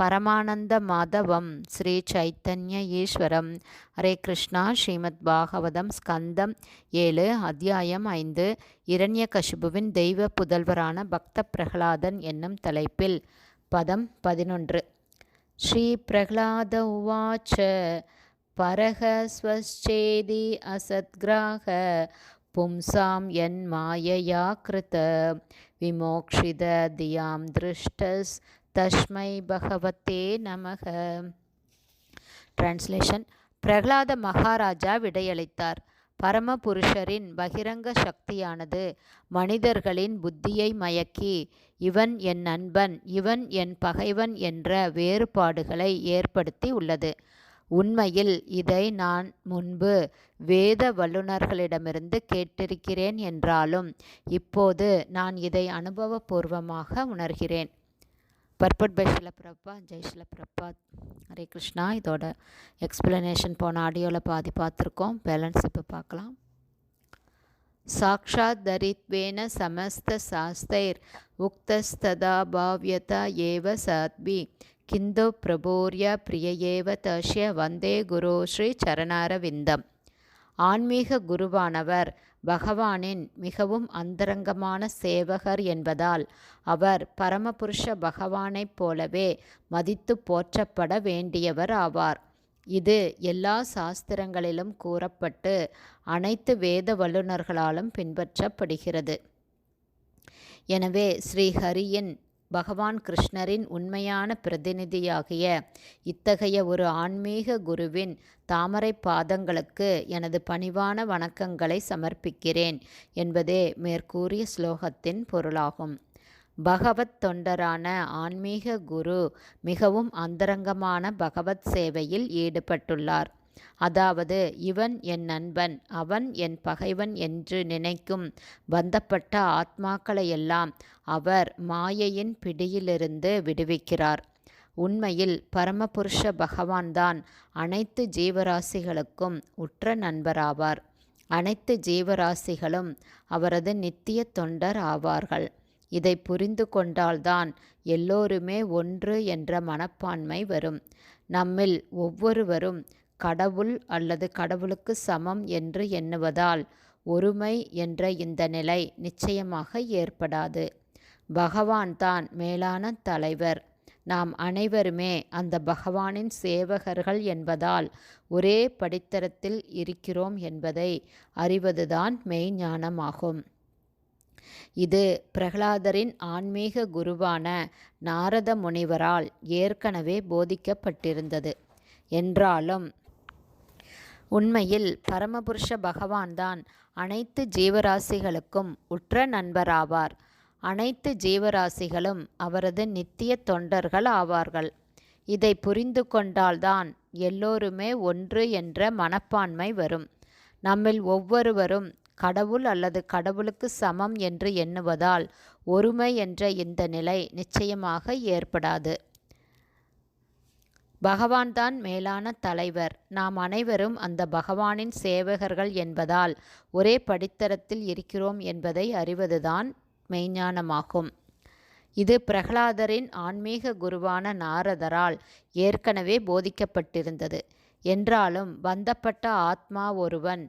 பரமானந்த மாதவம் ஸ்ரீ சைத்தன்ய ஈஸ்வரம் ஹரே கிருஷ்ணா. ஸ்ரீமத் பாகவதம் ஸ்கந்தம் ஏழு அத்தியாயம் ஐந்து. இரண்யகசிபுவின் தெய்வ புதல்வரான பக்த பிரகலாதன் என்னும் தலைப்பில் பதம் பதினொன்று. ஸ்ரீ பிரகலாத உவாச்ச பரக ஸ்வச்சேதி அசத்கிராக பும்சாம் என் மாயையா கிருத விமோக்ஷித தியாம் திருஷ்டஸ் தஸ்மை பகவத்தே நமக. டிரான்ஸ்லேஷன் பிரகலாத மகாராஜா விடையளித்தார். பரமபுருஷரின் பகிரங்க சக்தியானது மனிதர்களின் புத்தியை மயக்கி இவன் என் நண்பன் இவன் என் பகைவன் என்ற வேறுபாடுகளை ஏற்படுத்தி உள்ளது. உண்மையில் இதை நான் முன்பு வேத வல்லுநர்களிடமிருந்து கேட்டிருக்கிறேன் என்றாலும் இப்போது நான் இதை அனுபவபூர்வமாக உணர்கிறேன். Purport by ஷிலப்பிரப்பா Jai ஷிலப்பிரப்பா Hare Krishna. இதோட எக்ஸ்பிளனேஷன் போன ஆடியோவில் பாதி பார்த்துருக்கோம். பேலன்ஸ் இப்போ பார்க்கலாம். சாட்சாத் தரித்வேன சமஸ்த சாஸ்தைர் உக்தஸ்ததா பாவ்யதா ஏவ சாத்வி கிந்து பிரபோர்ய பிரியேவ தஷ்ய. வந்தே குரு ஸ்ரீ சரணாரவிந்தம். ஆன்மீக குருவானவர். பகவானின் மிகவும் அந்தரங்கமான சேவகர் என்பதால் அவர் பரமபுருஷ பகவானைப் போலவே மதித்து போற்றப்பட வேண்டியவர் ஆவார். இது எல்லா சாஸ்திரங்களிலும் கூறப்பட்டு அனைத்து வேத வல்லுநர்களாலும் பின்பற்றப்படுகிறது. எனவே ஸ்ரீஹரியின் பகவான் கிருஷ்ணரின் உண்மையான பிரதிநிதியாகிய இத்தகைய ஒரு ஆன்மீக குருவின் தாமரை பாதங்களுக்கு எனது பணிவான வணக்கங்களை சமர்ப்பிக்கிறேன் என்பதே மேற்கூறிய ஸ்லோகத்தின் பொருளாகும். பகவத் தொண்டரான ஆன்மீக குரு மிகவும் அந்தரங்கமான பகவத் சேவையில் ஈடுபட்டுள்ளார். அதாவது இவன் என் நண்பன் அவன் என் பகைவன் என்று நினைக்கும் பந்தப்பட்ட ஆத்மாக்களையெல்லாம் அவர் மாயையின் பிடியிலிருந்து விடுவிக்கிறார். உண்மையில் பரமபுருஷ பகவான்தான் அனைத்து ஜீவராசிகளுக்கும் உற்ற நண்பராவார். அனைத்து ஜீவராசிகளும் அவரது நித்திய தொண்டர் ஆவார்கள். இதை புரிந்து கொண்டால்தான் எல்லோருமே ஒன்று என்ற மனப்பான்மை வரும். நம்மில் ஒவ்வொருவரும் கடவுள் அல்லது கடவுளுக்கு சமம் என்று எண்ணுவதால் ஒருமை என்ற இந்த நிலை நிச்சயமாக ஏற்படாது. பகவான் தான் மேலான தலைவர். நாம் அனைவருமே அந்த பகவானின் சேவகர்கள் என்பதால் ஒரே படித்தரத்தில் இருக்கிறோம் என்பதை அறிவதுதான் மெய்ஞானமாகும் இது பிரகலாதரின் ஆன்மீக குருவான நாரத முனிவரால் ஏற்கனவே போதிக்கப்பட்டிருந்தது. என்றாலும் உண்மையில் பரமபுருஷ பகவான்தான் அனைத்து ஜீவராசிகளுக்கும் உற்ற நண்பராவார். அனைத்து ஜீவராசிகளும் அவரது நித்திய தொண்டர்கள் ஆவார்கள். இதை புரிந்து கொண்டால்தான் எல்லோருமே ஒன்று என்ற மனப்பான்மை வரும். நம்மில் ஒவ்வொருவரும் கடவுள் அல்லது கடவுளுக்கு சமம் என்று எண்ணுவதால் ஒருமை என்ற இந்த நிலை நிச்சயமாக ஏற்படாது. பகவான்தான் மேலான தலைவர். நாம் அனைவரும் அந்த பகவானின் சேவகர்கள் என்பதால் ஒரே படித்தரத்தில் இருக்கிறோம் என்பதை அறிவதுதான் மெய்ஞானமாகும். இது பிரகலாதரின் ஆன்மீக குருவான நாரதரால் ஏற்கனவே போதிக்கப்பட்டிருந்தது. என்றாலும் பந்தப்பட்ட ஆத்மா ஒருவன்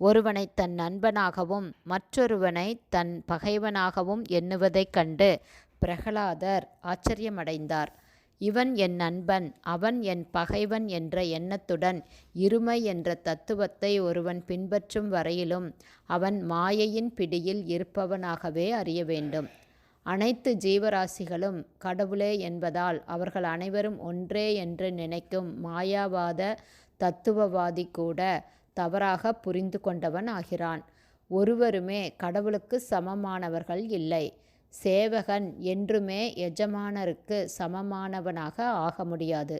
ஒருவனை தன் நண்பனாகவும் மற்றொருவனை தன் பகைவனாகவும் எண்ணுவதைக் கண்டு பிரகலாதர் ஆச்சரியமடைந்தார். இவன் என் நண்பன் அவன் என் பகைவன் என்ற எண்ணத்துடன் இருமை என்ற தத்துவத்தை ஒருவன் பின்பற்றும் வரையிலும் அவன் மாயையின் பிடியில் இருப்பவனாகவே அறிய வேண்டும். அனைத்து ஜீவராசிகளும் கடவுளே என்பதால் அவர்கள் அனைவரும் ஒன்றே என்று நினைக்கும் மாயாவாத தத்துவவாதி கூட தவறாக புரிந்து கொண்டவன் ஆகிறான். ஒருவருமே கடவுளுக்கு சமமானவர்கள் இல்லை. சேவகன் என்றுமே எஜமானருக்கு சமமானவனாக ஆக முடியாது.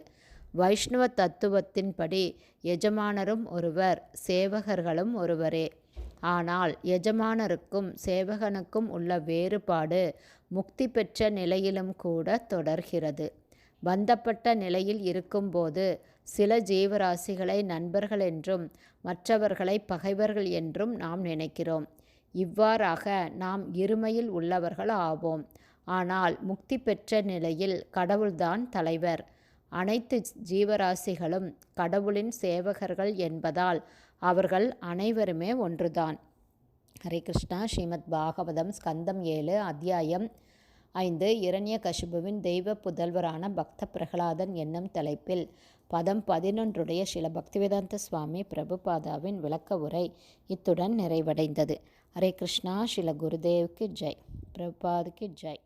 வைஷ்ணவ தத்துவத்தின்படி எஜமானரும் ஒருவர் சேவகர்களும் ஒருவரே. ஆனால் எஜமானருக்கும் சேவகனுக்கும் உள்ள வேறுபாடு முக்தி பெற்ற நிலையிலும் கூட தொடர்கிறது. பந்தப்பட்ட நிலையில் இருக்கும்போது சில ஜீவராசிகளை நண்பர்கள் என்றும் மற்றவர்களை பகைவர்கள் என்றும் நாம் நினைக்கிறோம். இவ்வாறாக நாம் இருமையில் உள்ளவர்கள் ஆவோம் ஆனால் முக்தி பெற்ற நிலையில் கடவுள்தான் தலைவர். அனைத்து ஜீவராசிகளும் கடவுளின் சேவகர்கள் என்பதால் அவர்கள் அனைவருமே ஒன்றுதான். ஹரே கிருஷ்ணா. ஸ்ரீமத் பாகவதம் ஸ்கந்தம் ஏழு அத்தியாயம் ஐந்து. இரண்ய கசிபுவின் தெய்வ புதல்வரான பக்த பிரகலாதன் என்னும் தலைப்பில் பதம் பதினொன்றுடைய சில பக்திவேதாந்த சுவாமி பிரபுபாதாவின் விளக்க உரை இத்துடன் நிறைவடைந்தது. ஹரே கிருஷ்ணா ஸ்ரீல குருதேவுக்கு ஜெய் பிரபுபாதுக்கு ஜெய்.